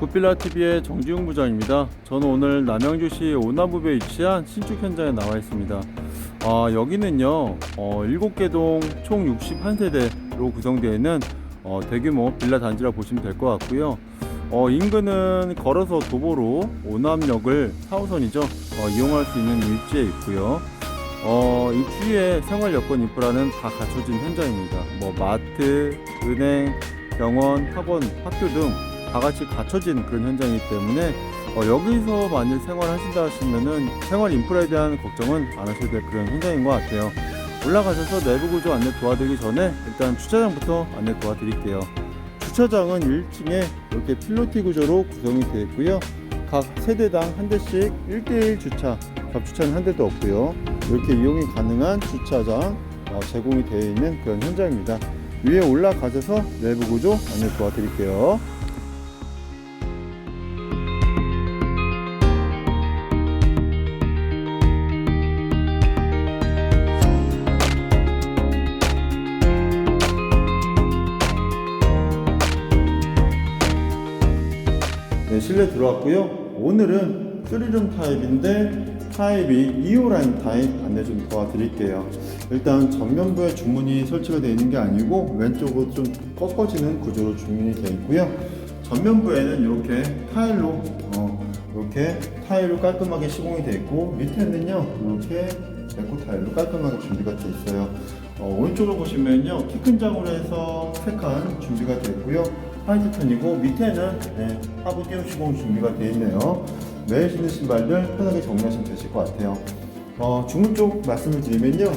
굿빌라TV의 정지웅 부장입니다. 저는 오늘 남양주시 오나부에 위치한 신축 현장에 나와 있습니다. 아, 여기는요, 어, 7개 동 총 61세대로 구성되어 있는 어, 대규모 빌라 단지라 보시면 될 것 같고요. 어, 인근은 걸어서 도보로 오남역을 4호선이죠. 어, 이용할 수 있는 위치에 있고요. 어, 이 주위에 생활 여건 인프라는 다 갖춰진 현장입니다. 뭐 마트, 은행, 병원, 학원, 학교 등 다 같이 갖춰진 그런 현장이기 때문에 어, 여기서 만일 생활하신다 하시면은 생활 인프라에 대한 걱정은 안 하셔도 될 그런 현장인 것 같아요. 올라가셔서 내부 구조 안내 도와드리기 전에 일단 주차장부터 안내 도와드릴게요. 주차장은 1층에 이렇게 필로티 구조로 구성이 되어 있고요. 각 세대당 한 대씩 1대1 주차, 접주차는 한 대도 없고요. 이렇게 이용이 가능한 주차장 어, 제공이 되어 있는 그런 현장입니다. 위에 올라가셔서 내부 구조 안내 도와드릴게요. 실내 들어왔고요. 오늘은 3룸 타입인데 타입이 2호 라인 타입 안내 좀 도와드릴게요. 일단 전면부에 주문이 설치가 되어 있는 게 아니고 왼쪽으로 좀 꺾어지는 구조로 주문이 되어 있고요. 전면부에는 이렇게 타일로 어, 이렇게 타일로 깔끔하게 시공이 되어 있고 밑에는요 이렇게 데코 타일로 깔끔하게 준비가 되어 있어요. 어, 오른쪽으로 보시면요 키 큰 장으로 해서 세칸 준비가 되어 있고요. 화이트 톤이고 밑에는 네, 하부 띄움 시공 준비가 되어 있네요. 매일 신는 신발들 편하게 정리하시면 되실 것 같아요. 어, 주문 쪽 말씀을 드리면요.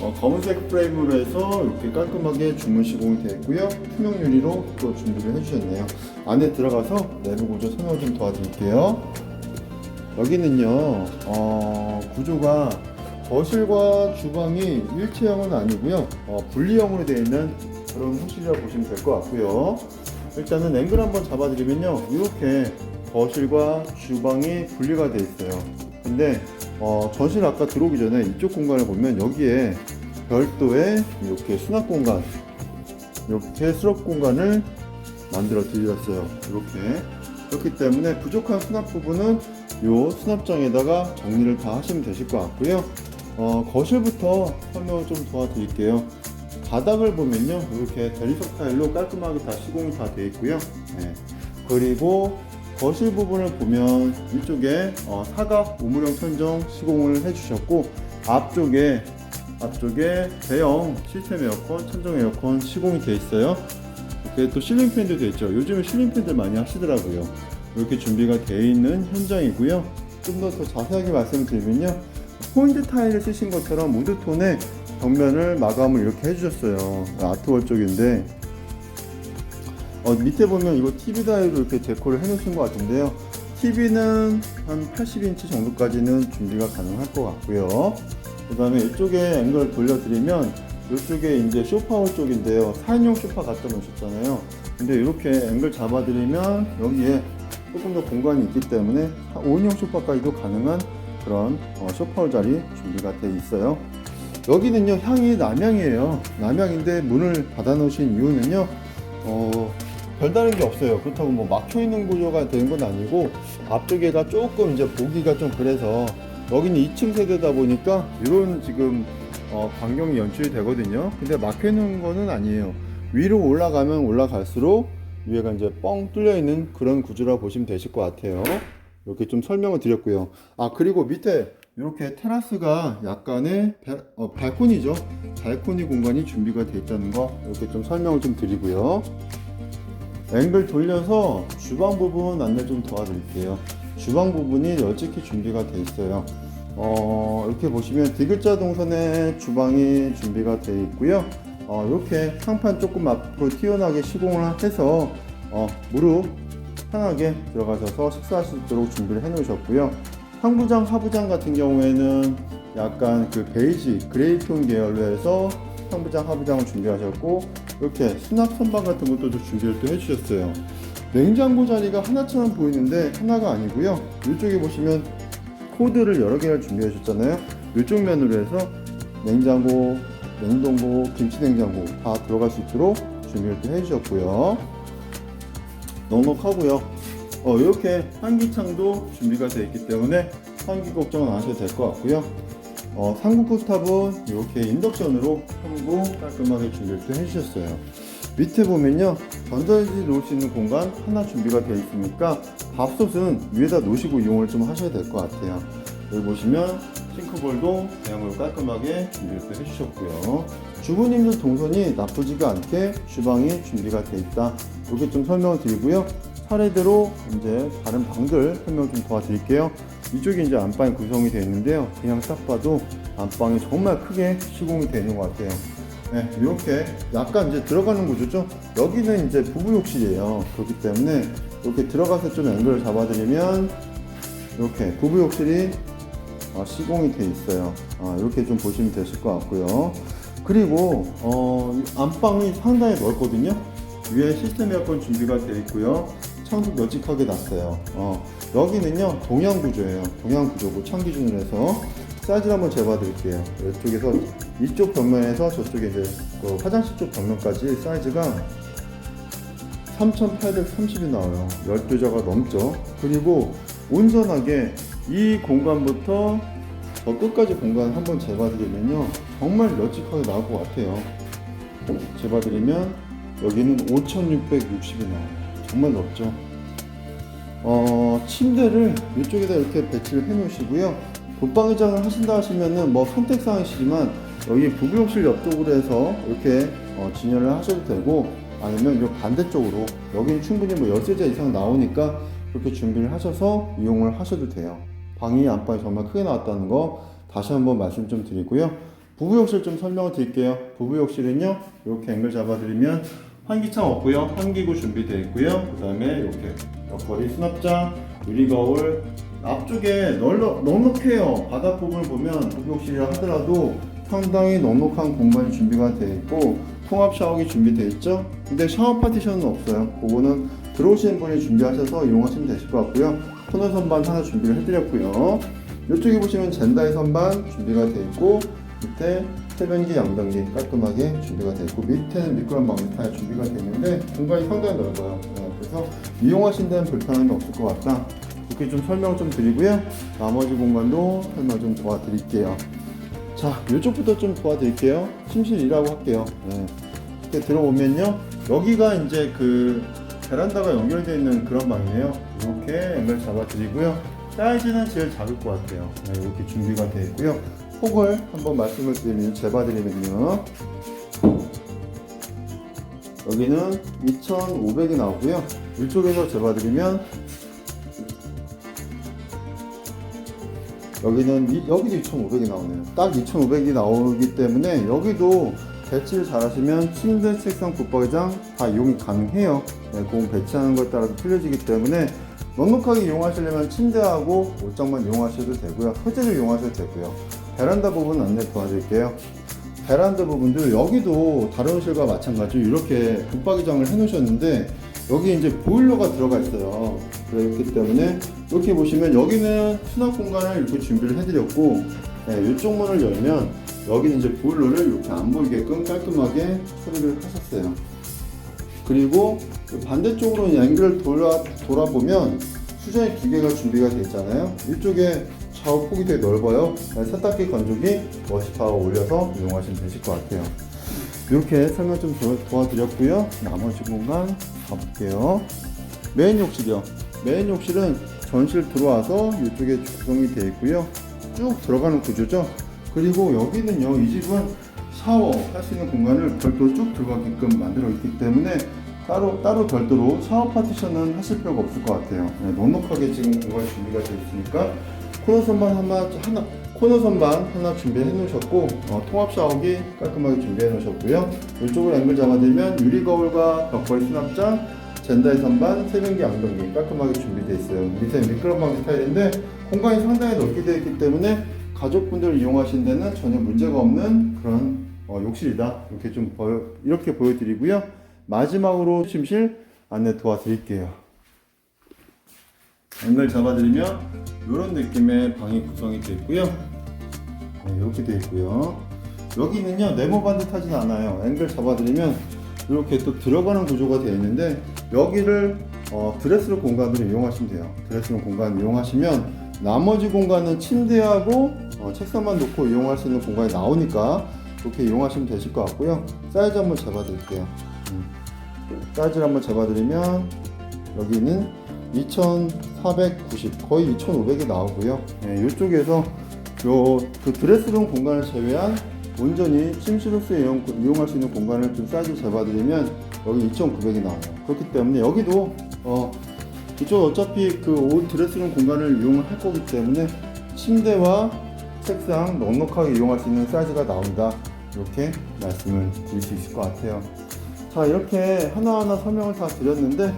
어, 검은색 프레임으로 해서 이렇게 깔끔하게 주문 시공이 되어 있고요. 투명 유리로 또 준비를 해주셨네요. 안에 들어가서 내부 구조 설명 좀 도와드릴게요. 여기는요, 어, 구조가 거실과 주방이 일체형은 아니고요. 어, 분리형으로 되어 있는 그런 호실이라고 보시면 될 것 같고요. 일단은 앵글 한번 잡아드리면요. 이렇게 거실과 주방이 분리가 되어 있어요. 근데 어, 전실 아까 들어오기 전에 이쪽 공간을 보면 여기에 별도의 이렇게 수납 공간, 이렇게 수납 공간을 만들어 드렸어요. 이렇게. 그렇기 때문에 부족한 수납 부분은 이 수납장에다가 정리를 다 하시면 되실 것 같고요. 어, 거실부터 설명을 좀 도와드릴게요. 바닥을 보면요, 이렇게 대리석 타일로 깔끔하게 다 시공이 다 되어 있고요. 네. 그리고 거실 부분을 보면 이쪽에 어, 사각 우물형 천정 시공을 해주셨고 앞쪽에 앞쪽에 대형 시스템 에어컨, 천정 에어컨 시공이 되어 있어요. 이렇게 또 실링 팬도 되어 있죠. 요즘에 실링 팬들 많이 하시더라고요. 이렇게 준비가 되어 있는 현장이고요. 좀 더 더 자세하게 말씀드리면요. 포인트 타일을 쓰신 것처럼 무드톤의 벽면을 마감을 이렇게 해주셨어요. 아트월 쪽인데 어, 밑에 보면 이거 TV 다이로 이렇게 데코를 해놓으신 것 같은데요. TV는 한 80인치 정도까지는 준비가 가능할 것 같고요. 그 다음에 이쪽에 앵글 돌려드리면 이쪽에 이제 쇼파홀 쪽인데요. 4인용 쇼파 갖다 놓으셨잖아요. 근데 이렇게 앵글 잡아드리면 여기에 조금 더 공간이 있기 때문에 5인용 쇼파까지도 가능한 그런 어, 쇼파홀 자리 준비가 돼 있어요. 여기는요 향이 남향이에요. 남향인데 문을 닫아 놓으신 이유는요. 어, 별다른 게 없어요. 그렇다고 뭐 막혀 있는 구조가 되는 건 아니고 앞쪽에가 조금 이제 보기가 좀 그래서 여기는 2층 세대다 보니까 이런 지금 어, 광경이 연출이 되거든요. 근데 막혀 있는 거는 아니에요. 위로 올라가면 올라갈수록 위에가 이제 뻥 뚫려 있는 그런 구조라 보시면 되실 것 같아요. 이렇게 좀 설명을 드렸고요. 아 그리고 밑에 이렇게 테라스가 약간의 배- 어, 발코니죠. 발코니 공간이 준비가 되어 있다는 거 이렇게 좀 설명을 좀 드리고요. 앵글 돌려서 주방 부분 안내 좀 도와드릴게요. 주방 부분이 널찍히 준비가 되어 있어요. 어, 이렇게 보시면 디귿자 동선의 주방이 준비가 되어 있고요. 어, 이렇게 상판 조금 앞으로 튀어나게 시공을 해서 어, 무릎 편하게 들어가셔서 식사하실 수 있도록 준비를 해 놓으셨고요. 상부장, 하부장 같은 경우에는 약간 그 베이지, 그레이톤 계열로 해서 상부장, 하부장을 준비하셨고 이렇게 수납 선반 같은 것도 좀 준비를 또 해주셨어요. 냉장고 자리가 하나처럼 보이는데 하나가 아니고요. 이쪽에 보시면 코드를 여러 개를 준비해 주셨잖아요. 이쪽 면으로 해서 냉장고, 냉동고, 김치 냉장고 다 들어갈 수 있도록 준비를 또 해주셨고요. 넉넉하고요. 어, 이렇게 환기창도 준비가 되어 있기 때문에 환기 걱정은 안 하셔도 될 것 같고요. 어, 상급 탑은 이렇게 인덕션으로 첨부 깔끔하게 준비를 또 해주셨어요. 밑에 보면요 전자레인지 놓을 수 있는 공간 하나 준비가 되어 있으니까 밥솥은 위에다 놓으시고 이용을 좀 하셔야 될 것 같아요. 여기 보시면 싱크볼도 대형으로 깔끔하게 준비를 또 해주셨고요. 주부님들 동선이 나쁘지가 않게 주방이 준비가 되어 있다. 이렇게 좀 설명을 드리고요. 차례대로 이제 다른 방들 설명 좀 도와드릴게요. 이쪽이 이제 안방이 구성이 되어 있는데요. 그냥 딱 봐도 안방이 정말 크게 시공이 되는 것 같아요. 네, 이렇게 약간 이제 들어가는 구조죠. 여기는 이제 부부 욕실이에요. 그렇기 때문에 이렇게 들어가서 좀 앵글을 잡아드리면 이렇게 부부 욕실이 어, 시공이 돼 있어요. 아, 이렇게 좀 보시면 되실 것 같고요. 그리고 어, 이 안방이 상당히 넓거든요. 위에 시스템 에어컨 준비가 되어 있고요. 창도 널찍하게 났어요. 어, 여기는요 동양 구조예요. 동양 구조고 창 기준으로 해서 사이즈를 한번 재봐드릴게요. 이쪽에서 이쪽 벽면에서 저쪽에 이제 그 화장실 쪽 벽면까지 사이즈가 3,830이 나와요. 12자가 넘죠. 그리고 온전하게 이 공간부터 저 끝까지 공간 한번 재봐드리면요. 정말 널찍하게 나올 것 같아요. 재봐드리면 여기는 5,660이 나와요. 정말 넓죠. 어, 침대를 이쪽에다 이렇게 배치를 해 놓으시고요. 붙방의장을 하신다 하시면은 뭐 선택사항이시지만 여기 부부욕실 옆쪽으로 해서 이렇게 어, 진열을 하셔도 되고 아니면 이 반대쪽으로 여기는 충분히 뭐 13자 이상 나오니까 그렇게 준비를 하셔서 이용을 하셔도 돼요. 방이 안방이 정말 크게 나왔다는 거 다시 한번 말씀 좀 드리고요. 부부욕실 좀 설명을 드릴게요. 부부욕실은요, 이렇게 앵글 잡아드리면 환기창 없고요. 환기구 준비되어 있고요. 그 다음에 이렇게 옆걸이 수납장, 유리거울, 앞쪽에 널넉, 넉넉해요. 바닥 부분을 보면 부부욕실이라 하더라도 상당히 넉넉한 공간이 준비가 되어 있고 통합 샤워기 준비되어 있죠. 근데 샤워 파티션은 없어요. 그거는 들어오시는 분이 준비하셔서 이용하시면 되실 것 같고요. 토너 선반 하나 준비를 해드렸고요. 이쪽에 보시면 젠다이 선반 준비가 되어 있고 밑에 세변기, 양변기 깔끔하게 준비가 되어 있고 밑에는 미끄럼 방지 타일 준비가 되어 있는데 공간이 상당히 넓어요. 네, 그래서 이용하신 데는 불편함이 없을 것 같다. 이렇게 좀 설명을 좀 드리고요. 나머지 공간도 설명 좀 도와드릴게요. 자, 이쪽부터 좀 도와드릴게요. 침실이라고 할게요. 네. 이렇게 들어오면요. 여기가 이제 그 베란다가 연결되어 있는 그런 방이에요. 이렇게 앵글 잡아드리고요. 사이즈는 제일 작을 것 같아요. 네, 이렇게 준비가 되어 있고요. 폭을 한번 말씀을 드리면, 재봐드리면요. 여기는 2,500이 나오고요. 이쪽에서 재봐드리면 여기는 이- 여기도 2,500이 나오네요. 딱 2,500이 나오기 때문에 여기도 배치를 잘 하시면 침대, 책상, 붙박이장 다 이용이 가능해요. 네, 공 배치하는 것에 따라서 틀려지기 때문에 넉넉하게 이용하시려면 침대하고 옷장만 이용하셔도 되고요. 소재를 이용하셔도 되고요. 베란다 부분 안내 도와드릴게요. 베란다 부분도 여기도 다른 호실과 마찬가지로 이렇게 붙박이장을 해 놓으셨는데 여기 이제 보일러가 들어가 있어요. 그렇기 때문에 이렇게 보시면 여기는 수납 공간을 이렇게 준비를 해드렸고 네, 이쪽 문을 열면 여기는 이제 보일러를 이렇게 안 보이게끔 깔끔하게 처리를 하셨어요. 그리고 그 반대쪽으로 앵글을 돌아, 돌아보면 수전의 기계가 준비가 되어 있잖아요. 이쪽에 좌우 폭이 되게 넓어요. 세탁기 건조기 워시파워 올려서 이용하시면 되실 것 같아요. 이렇게 설명 좀 도- 도와드렸고요. 나머지 공간 가볼게요. 메인 욕실이요. 메인 욕실은 전실 들어와서 이쪽에 구성이 되어 있고요. 쭉 들어가는 구조죠. 그리고 여기는요, 이 집은 샤워 할 수 있는 공간을 별도로 쭉 들어가게끔 만들어 있기 때문에 따로 따로 별도로 샤워 파티션은 하실 필요가 없을 것 같아요. 네, 넉넉하게 지금 공간이 준비가 되어 있으니까 코너 선반 하나 하나 코너 선반 하나 준비해 놓으셨고 어, 통합 샤워기 깔끔하게 준비해 놓으셨고요. 이쪽으로 앵글 잡아드리면 유리 거울과 벽걸이 수납장 젠다이 선반, 세면기, 양변기 깔끔하게 준비되어 있어요. 밑에 미끄럼 방지 타일인데 공간이 상당히 넓게 되어 있기 때문에 가족분들 이용하신 데는 전혀 문제가 없는 그런 어, 욕실이다. 이렇게 좀 보여, 이렇게 보여드리고요. 마지막으로 침실 안내 도와드릴게요. 앵글 잡아드리면 이런 느낌의 방이 구성이 되어 있고요. 네, 이렇게 되어 있고요. 여기는요 네모 반듯하진 않아요. 앵글 잡아드리면 이렇게 또 들어가는 구조가 되어 있는데 여기를 어, 드레스룸 공간으로 이용하시면 돼요. 드레스룸 공간 이용하시면 나머지 공간은 침대하고 어, 책상만 놓고 이용할 수 있는 공간이 나오니까 그렇게 이용하시면 되실 것 같고요. 사이즈 한번 잡아드릴게요. 음. 사이즈를 한번 잡아드리면 여기는 2490 거의 2500이 나오고요. 네, 이쪽에서 요 그 드레스룸 공간을 제외한 온전히 침실로서 이용, 이용할 수 있는 공간을 좀 사이즈 잡아드리면 여기 2,900이 나와요. 그렇기 때문에 여기도 어 이쪽 어차피 그옷 드레스룸 공간을 이용을 할 거기 때문에 침대와 책상 넉넉하게 이용할 수 있는 사이즈가 나온다. 이렇게 말씀을 드릴 수 있을 것 같아요. 자 이렇게 하나하나 설명을 다 드렸는데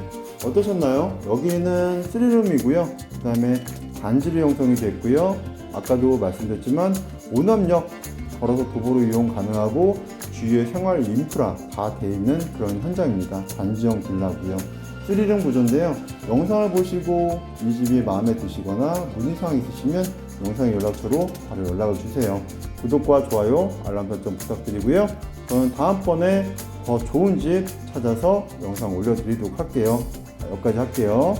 어떠셨나요? 여기는 3룸이고요. 그 다음에 단지로 형성이 됐고요. 아까도 말씀드렸지만 오남역 걸어서 도보로 이용 가능하고 주위에 생활 인프라 다 돼 있는 그런 현장입니다. 단지형 빌라고요. 3룸 구조인데요. 영상을 보시고 이 집이 마음에 드시거나 문의사항 있으시면 영상 연락처로 바로 연락을 주세요. 구독과 좋아요, 알람 설정 부탁드리고요. 저는 다음번에 더 좋은 집 찾아서 영상 올려드리도록 할게요. 자, 여기까지 할게요.